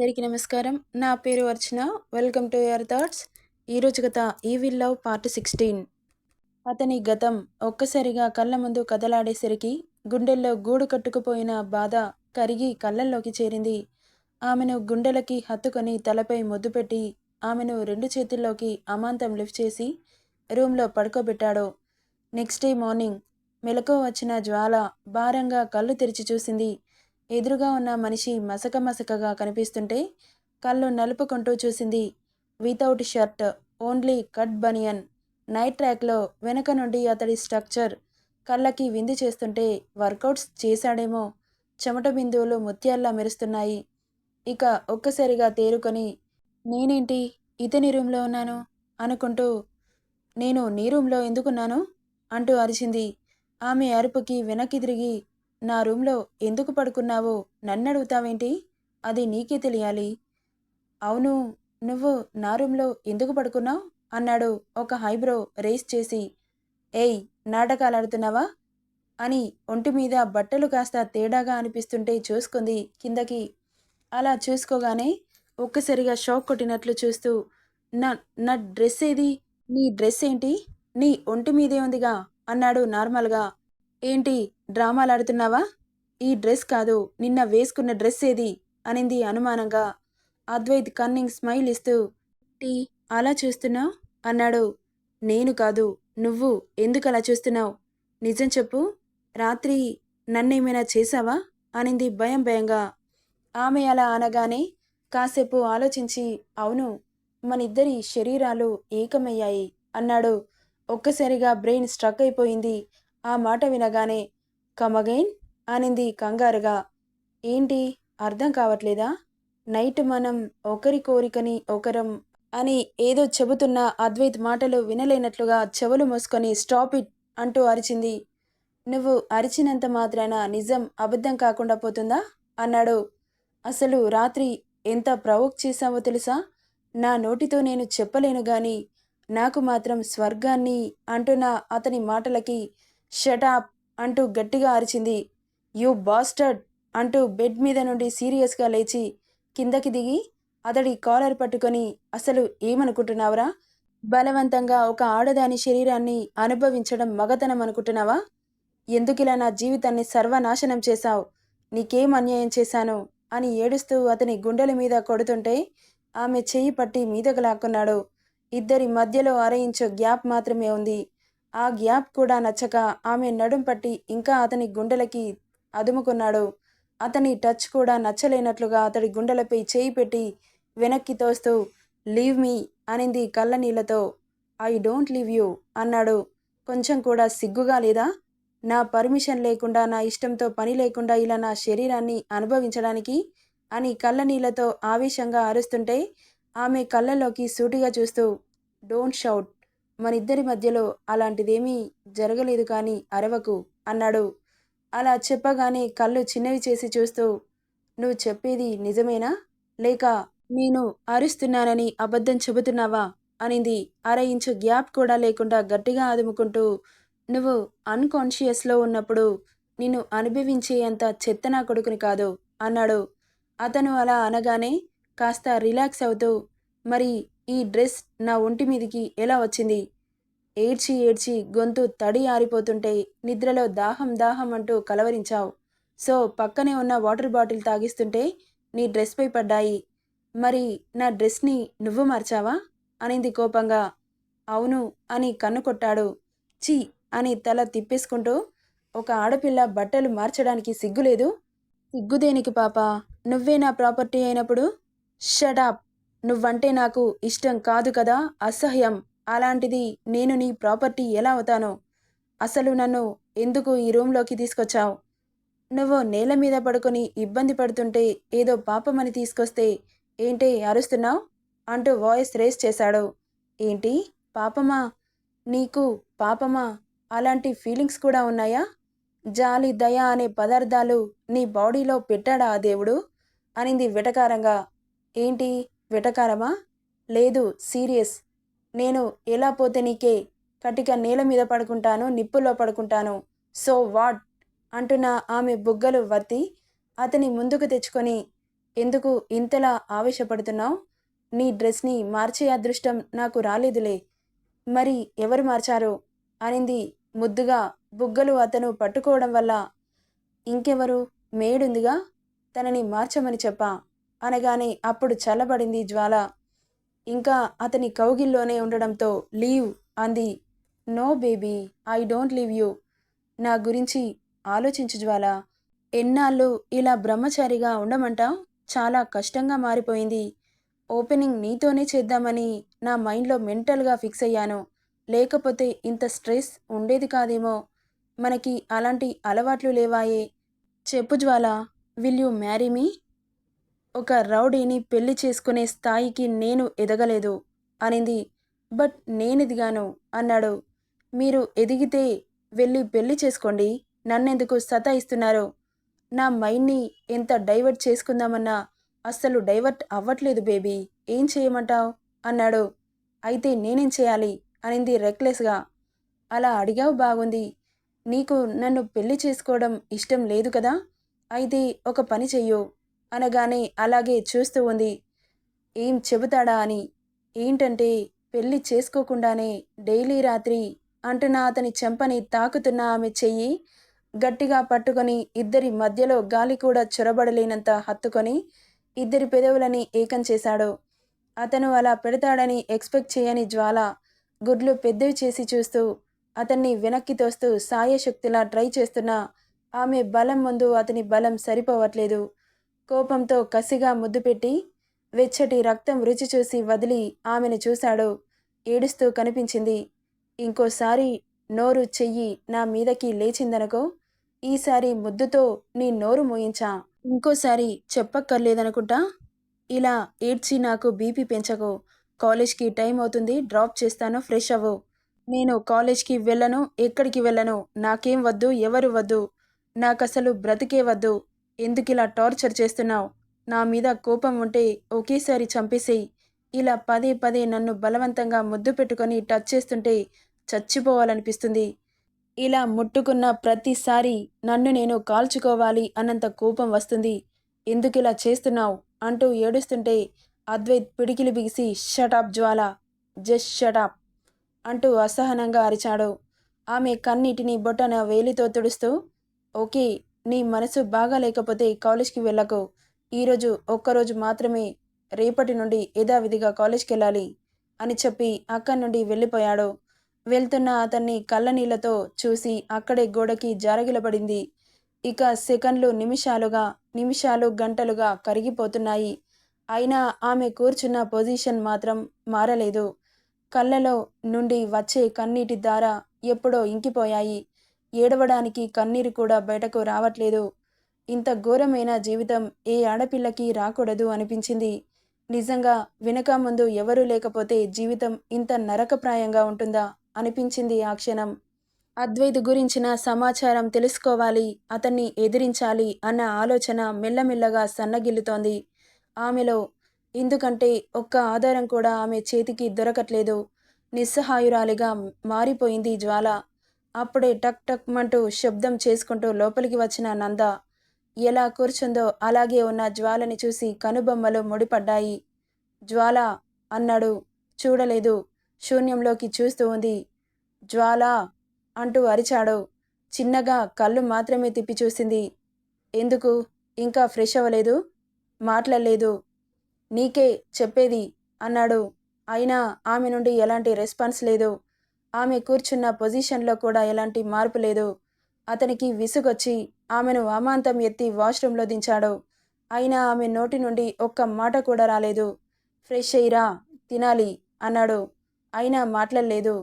అందరికీ నమస్కారం. నా పేరు Archana. Welcome to your thoughts. ఈరోజు కథ ఈ లవ్ పార్ట్ సిక్స్టీన్. అతని గతం ఒక్కసారిగా కళ్ళ ముందు కదలాడేసరికి గుండెల్లో గూడు కట్టుకుపోయిన బాధ కరిగి కళ్ళల్లోకి చేరింది. ఆమెను గుండెలకి హత్తుకొని తలపై ముద్దు పెట్టి ఆమెను రెండు చేతుల్లోకి అమాంతం లిఫ్ట్ చేసి రూమ్లో పడుకోబెట్టాడు. నెక్స్ట్ డే మార్నింగ్ మెలకు వచ్చిన జ్వాల భారంగా కళ్ళు తెరిచి చూసింది. ఎదురుగా ఉన్న మనిషి మసక మసకగా కనిపిస్తుంటే కళ్ళు నలుపుకుంటూ చూసింది without shirt only cut banian. Night ట్రాక్లో వెనక నుండి అతడి స్ట్రక్చర్ కళ్ళకి విందు చేస్తుంటే వర్కౌట్స్ చేశాడేమో. చెమట బిందువులు ముత్యాల్లా మెరుస్తున్నాయి. ఇక ఒక్కసారిగా తేరుకొని నేనేంటి? ఇతని రూమ్లో ఉన్నాను? అనుకుంటూ నేను నీ రూమ్లో ఎందుకున్నాను? అంటూ అరిచింది. ఆమె అరుపుకి వెనక్కి తిరిగి నా రూమ్లో ఎందుకు పడుకున్నావో నన్ను అడుగుతావేంటి అది నీకే తెలియాలి. అవును నువ్వు నా రూమ్లో ఎందుకు పడుకున్నావు? అన్నాడు ఒక హైబ్రో రేస్ చేసి. ఏయ్ నాటకాలు ఆడుతున్నావా అని ఒంటి మీద బట్టలు కాస్త తేడాగా అనిపిస్తుంటే చూసుకుంది కిందకి. అలా చూసుకోగానే ఒక్కసారిగా షాక్ కొట్టినట్లు చూస్తూ నా నా డ్రెస్ ఏది? నీ డ్రెస్ ఏంటి? నీ ఒంటి మీదే ఉందిగా అన్నాడు నార్మల్గా. ఏంటి డ్రామాలాడుతున్నావా? ఈ డ్రెస్ కాదు నిన్న వేసుకున్న డ్రెస్ ఏది? అనింది అనుమానంగా. అద్వైత్ కన్నింగ్ స్మైల్ ఇస్తూ టీ అలా చూస్తున్నావు? అన్నాడు. నేను కాదు నువ్వు ఎందుకు అలా చూస్తున్నావు? నిజం చెప్పు. రాత్రి నన్నేమైనా చేశావా? అనింది భయం భయంగా. ఆమె అలా అనగానే కాసేపు ఆలోచించి అవును మనిద్దరి శరీరాలు ఏకమయ్యాయి అన్నాడు. ఒక్కసారిగా బ్రెయిన్ స్ట్రక్ అయిపోయింది. ఆ మాట వినగానే కమగైన్ అనింది కంగారుగా. ఏంటి? అర్థం కావట్లేదా? నైట్ మనం ఒకరి కోరికని ఒకరం అని ఏదో చెబుతున్న అద్వైత్ మాటలు వినలేనట్లుగా చెవులు మూసుకొని స్టాప్ ఇట్ అంటూ అరిచింది. నువ్వు అరిచినంత మాత్రాన నిజం అబద్ధం కాకుండా పోతుందా? అన్నాడు. అసలు రాత్రి ఎంత ప్రవోక్ చేశావో తెలుసా? నా నోటితో నేను చెప్పలేను గాని నాకు మాత్రం స్వర్గాన్ని అంటున్న అతని మాటలకి షటాప్ అంటూ గట్టిగా అరిచింది. యూ బాస్టర్డ్ అంటూ బెడ్ మీద నుండి సీరియస్గా లేచి కిందకి దిగి అతడి కాలర్ పట్టుకొని అసలు ఏమనుకుంటున్నావురా? బలవంతంగా ఒక ఆడదాని శరీరాన్ని అనుభవించడం మగతనం అనుకుంటున్నావా? ఎందుకిలా నా జీవితాన్ని సర్వనాశనం చేశావు? నీకేం అన్యాయం చేశాను? అని ఏడుస్తూ అతని గుండెల మీద కొడుతుంటే ఆమె చెయ్యి పట్టి మీదకు లాక్కున్నాడు. ఇద్దరి మధ్యలో అరయించో గ్యాప్ మాత్రమే ఉంది. ఆ గ్యాప్ కూడా నచ్చక ఆమె నడుం పట్టి ఇంకా అతని గుండెలకి అదుముకున్నాడు. అతని టచ్ కూడా నచ్చలేనట్లుగా అతడి గుండెలపై చేయి పెట్టి వెనక్కి తోస్తూ లీవ్ మీ అనింది కళ్ళనీళ్ళతో. ఐ డోంట్ లీవ్ యూ అన్నాడు. కొంచెం కూడా సిగ్గుగా లేదా? నా పర్మిషన్ లేకుండా నా ఇష్టంతో పని లేకుండా ఇలా నా శరీరాన్ని అనుభవించడానికి అని కళ్ళనీళ్ళతో ఆవేశంగా అరుస్తుంటే ఆమె కళ్ళలోకి సూటిగా చూస్తూ డోంట్ షౌట్ మనిద్దరి మధ్యలో అలాంటిదేమీ జరగలేదు కానీ అరవకు అన్నాడు. అలా చెప్పగానే కళ్ళు చిన్నవి చేసి చూస్తూ నువ్వు చెప్పేది నిజమేనా? లేక నేను అరుస్తున్నానని అబద్ధం చెబుతున్నావా? అనింది. అర ఇంచు గ్యాప్ కూడా లేకుండా గట్టిగా ఆదుముకుంటూ నువ్వు అన్కాన్షియస్లో ఉన్నప్పుడు నిన్ను అనుభవించేంత చెత్త నా కొడుకుని కాదు అన్నాడు. అతను అలా అనగానే కాస్త రిలాక్స్ అవుతూ మరి ఈ డ్రెస్ నా ఒంటి మీదికి ఎలా వచ్చింది? ఏడ్చి ఏడ్చి గొంతు తడి ఆరిపోతుంటే నిద్రలో దాహం దాహం అంటూ కలవరించావు. సో పక్కనే ఉన్న వాటర్ బాటిల్ తాగిస్తుంటే నీ డ్రెస్పై పడ్డాయి. మరి నా డ్రెస్ని నువ్వు మార్చావా? అనింది కోపంగా. అవును అని కన్ను కొట్టాడు. చీ అని తల తిప్పేసుకుంటూ ఒక ఆడపిల్ల బట్టలు మార్చడానికి సిగ్గులేదు. సిగ్గుదేనికి పాప నువ్వే నా ప్రాపర్టీ అయినప్పుడు? షడాప్ నువ్వంటే నాకు ఇష్టం కాదు కదా అసహ్యం. అలాంటిది నేను నీ ప్రాపర్టీ ఎలా అవుతాను? అసలు నన్ను ఎందుకు ఈ రూంలోకి తీసుకొచ్చావు? నువ్వు నేల మీద పడుకొని ఇబ్బంది పడుతుంటే ఏదో పాపమని తీసుకొస్తే ఏంటి అరుస్తున్నావు? అంటూ వాయిస్ రేస్ చేశాడు. ఏంటి? పాపమా? నీకు పాపమా? అలాంటి ఫీలింగ్స్ కూడా ఉన్నాయా? జాలి దయ అనే పదార్థాలు నీ బాడీలో పెట్టాడా ఆ దేవుడు? అనింది వెటకారంగా. ఏంటి? వెటకారమా? లేదు సీరియస్. నేను ఎలా పోతే నీకే కటిక నేల మీద పడుకుంటాను నిప్పుల్లో పడుకుంటాను? So what? అంటున్న ఆమె బుగ్గలు వత్తి అతని ముందుకు తెచ్చుకొని ఎందుకు ఇంతలా ఆవేశపడుతున్నావు? నీ డ్రెస్ని మార్చే అదృష్టం నాకు రాలేదులే. మరి ఎవరు మార్చారు? అనింది ముద్దుగా బుగ్గలు అతను పట్టుకోవడం వల్ల. ఇంకెవరు? మేడుందిగా? తనని మార్చమని చెప్పా. అనగానే అప్పుడు చల్లబడింది జ్వాల. ఇంకా అతని కౌగిల్లోనే ఉండడంతో లీవ్ అంది. No baby I don't leave you. నా గురించి ఆలోచించు జ్వాల. ఎన్నాళ్ళు ఇలా బ్రహ్మచారిగా ఉండమంటావు చాలా కష్టంగా మారిపోయింది. ఓపెనింగ్ నీతోనే చేద్దామని నా మైండ్లో మెంటల్గా ఫిక్స్ అయ్యాను. లేకపోతే ఇంత స్ట్రెస్ ఉండేది కాదేమో. మనకి అలాంటి అలవాట్లు లేవాయే. చెప్పు Jwala will you marry me? ఒక రౌడీని పెళ్ళి చేసుకునే స్థాయికి నేను ఎదగలేదు అనింది. బట్ నేనెదిగాను అన్నాడు. మీరు ఎదిగితే వెళ్ళి పెళ్ళి చేసుకోండి. నన్నెందుకు సతాయిస్తున్నారు? నా మైండ్ని ఎంత డైవర్ట్ చేసుకుందామన్నా అస్సలు డైవర్ట్ అవ్వట్లేదు బేబీ. ఏం చేయమంటావు? అన్నాడు. అయితే నేనేం చేయాలి? అనింది రెక్లెస్గా. అలా అడిగావు బాగుంది. నీకు నన్ను పెళ్ళి చేసుకోవడం ఇష్టం లేదు కదా? అయితే ఒక పని చెయ్యు. అనగానే అలాగే చూస్తూ ఉంది. ఏం చెబుతాడా అని. ఏంటంటే పెళ్ళి చేసుకోకుండానే డైలీ రాత్రి అంటున్న అతని చెంపని తాకుతున్న ఆమె చెయ్యి గట్టిగా పట్టుకొని ఇద్దరి మధ్యలో గాలి కూడా చొరబడలేనంత హత్తుకొని ఇద్దరి పెదవులని ఏకం చేశాడు. అతను అలా పెడతాడని ఎక్స్పెక్ట్ చేయని జ్వాల గుడ్లు పెద్దవి చేసి చూస్తూ అతన్ని వెనక్కి తోస్తూ సాయశక్తిలా ట్రై చేస్తున్నా ఆమె బలం ముందు అతని బలం సరిపోవట్లేదు. కోపంతో కసిగా ముద్దు పెట్టి వెచ్చటి రక్తం రుచి చూసి వదిలి ఆమెను చూశాడు. ఏడుస్తూ కనిపించింది. ఇంకోసారి నోరు చెయ్యి నా మీదకి లేచిందనుకో ఈసారి ముద్దుతో నీ నోరు మోయించా. ఇంకోసారి చెప్పక్కర్లేదనుకుంటా? ఇలా ఏడ్చి నాకు బీపీ పెంచకు. కాలేజ్కి టైం అవుతుంది డ్రాప్ చేస్తాను ఫ్రెష్ అవ్వు. నేను కాలేజ్కి వెళ్ళను ఎక్కడికి వెళ్ళను? నాకేం వద్దు ఎవరు వద్దు? నాకసలు బ్రతికే వద్దు. ఎందుకు ఇలా టార్చర్ చేస్తున్నావు? నా మీద కోపం ఉంటే ఒకేసారి చంపేసేయి. ఇలా పదే పదే నన్ను బలవంతంగా ముద్దు పెట్టుకొని టచ్ చేస్తుంటే చచ్చిపోవాలనిపిస్తుంది. ఇలా ముట్టుకున్న ప్రతిసారి నన్ను నేను కాల్చుకోవాలి అన్నంత కోపం వస్తుంది. ఎందుకు ఇలా చేస్తున్నావు? అంటూ ఏడుస్తుంటే అద్వైత్ పిడికిలి బిగిసి shut up Jwala. Just shut up అంటూ అసహనంగా అరిచాడు. ఆమె కన్నీటిని బొటన వేలితో తుడుస్తూ ఓకే నీ మనసు బాగా లేకపోతే కాలేజ్కి వెళ్ళకు. ఈరోజు ఒక్కరోజు మాత్రమే రేపటి నుండి యథావిధిగా కాలేజ్కి వెళ్ళాలి అని చెప్పి అక్కడి నుండి వెళ్ళిపోయాడు. వెళ్తున్న అతన్ని కళ్ళనీళ్ళతో చూసి అక్కడే గోడకి జారగిలబడింది ఇక సెకండ్లు నిమిషాలుగా నిమిషాలు గంటలుగా కరిగిపోతున్నాయి. అయినా ఆమె కూర్చున్న పొజిషన్ మాత్రం మారలేదు. కళ్ళలో నుండి వచ్చే కన్నీటి దార ఎప్పుడో ఇంకిపోయాయి. ఏడవడానికి కన్నీరు కూడా బయటకు రావట్లేదు. ఇంత ఘోరమైన జీవితం ఏ ఆడపిల్లకి రాకూడదు అనిపించింది. నిజంగా వెనక ముందు ఎవరూ లేకపోతే జీవితం ఇంత నరకప్రాయంగా ఉంటుందా అనిపించింది ఆ క్షణం. అద్వైత్ గురించిన సమాచారం తెలుసుకోవాలి అతన్ని ఎదిరించాలి అన్న ఆలోచన మెల్లమెల్లగా సన్నగిల్లుతోంది. ఆమెలో ఎందుకంటే ఒక్క ఆధారం కూడా ఆమె చేతికి దొరకట్లేదు. నిస్సహాయురాలిగా మారిపోయింది జ్వాల. అప్పుడే టక్ టక్ మంటూ శబ్దం చేసుకుంటూ లోపలికి వచ్చిన నంద ఎలా కూర్చుందో అలాగే ఉన్న జ్వాలని చూసి కనుబొమ్మలు ముడిపడ్డాయి. జ్వాల అన్నాడు చూడలేదు శూన్యంలోకి చూస్తూ ఉంది. జ్వాల అంటూ అరిచాడు చిన్నగా కళ్ళు మాత్రమే తిప్పి చూసింది. ఎందుకు? ఇంకా ఫ్రెష్ అవ్వలేదు? మాట్లాడలేదు. నీకే చెప్పేది అన్నాడు. అయినా ఆమె నుండి ఎలాంటి రెస్పాన్స్ లేదు. కూర్చున్న పొజిషన్లో కూడా ఎలాంటి మార్పు లేదు. అతనికి విసుగొచ్చి ఆమెను వామాంతం ఎత్తి వాష్రూంలో దించాడు. అయినా ఆమె నోటి నుండి ఒక్క మాట కూడా రాలేదు. ఫ్రెష్ అయ్యిరా తినాలి అన్నాడు. అయినా మాట్లాడలేదు.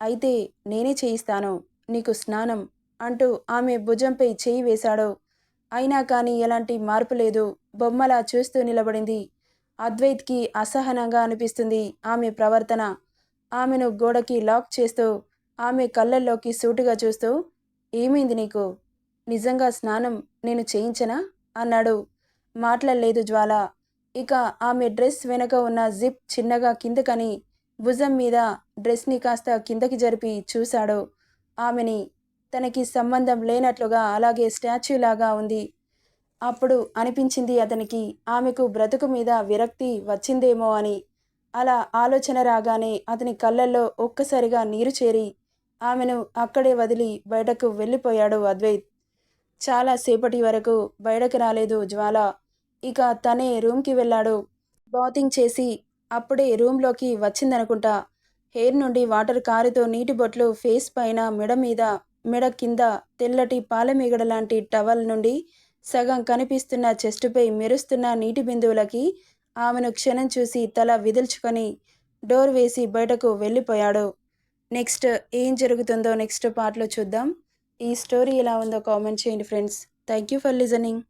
అయితే నేనే చేయిస్తాను నీకు స్నానం అంటూ ఆమె భుజంపై చేయి వేశాడు. అయినా కానీ ఎలాంటి మార్పు లేదు. బొమ్మలా చూస్తూ నిలబడింది. అద్వైత్కి అసహనంగా అనిపిస్తుంది ఆమె ప్రవర్తన. ఆమెను గోడకి లాక్ చేస్తూ ఆమె కళ్ళల్లోకి సూటిగా చూస్తూ ఏమైంది నీకు? నిజంగా స్నానం నేను చేయించనా? అన్నాడు. మాట్లాడలేదు జ్వాల. ఇక ఆమె డ్రెస్ వెనక ఉన్న జిప్ చిన్నగా కిందకని భుజం మీద డ్రెస్ని కాస్త కిందకి జరిపి చూశాడు. ఆమెని తనకి సంబంధం లేనట్లుగా అలాగే స్టాచ్యూలాగా ఉంది. అప్పుడు అనిపించింది అతనికి ఆమెకు బ్రతుకు మీద విరక్తి వచ్చిందేమో అని. అలా ఆలోచన రాగానే అతని కళ్ళల్లో ఒక్కసారిగా నీరు చేరి ఆమెను అక్కడే వదిలి బయటకు వెళ్ళిపోయాడు అద్వైత్. చాలా సేపటి వరకు బయటకు రాలేదు జ్వాల. ఇక తనే రూమ్కి వెళ్ళాడు. బాతింగ్ చేసి అప్పుడే రూమ్లోకి వచ్చిందనుకుంటా. హెయిర్ నుండి వాటర్ కారుతో నీటి బొట్లు ఫేస్ పైన మెడ మీద మెడ కింద తెల్లటి పాలమీగడ లాంటి టవల్ నుండి సగం కనిపిస్తున్న చెస్టుపై మెరుస్తున్న నీటి బిందువులకి ఆమెను క్షణం చూసి తల విదిల్చుకొని డోర్ వేసి బయటకు వెళ్ళిపోయాడు. నెక్స్ట్ ఏం జరుగుతుందో నెక్స్ట్ పార్ట్లో చూద్దాం. ఈ స్టోరీ ఎలా ఉందో కామెంట్ చేయండి friends. Thank you for listening.